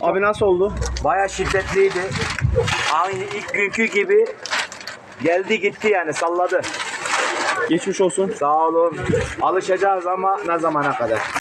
Abi nasıl oldu? Baya şiddetliydi. Aynı ilk günkü gibi geldi gitti yani salladı. Geçmiş olsun. Sağ olun. Alışacağız ama ne zamana kadar?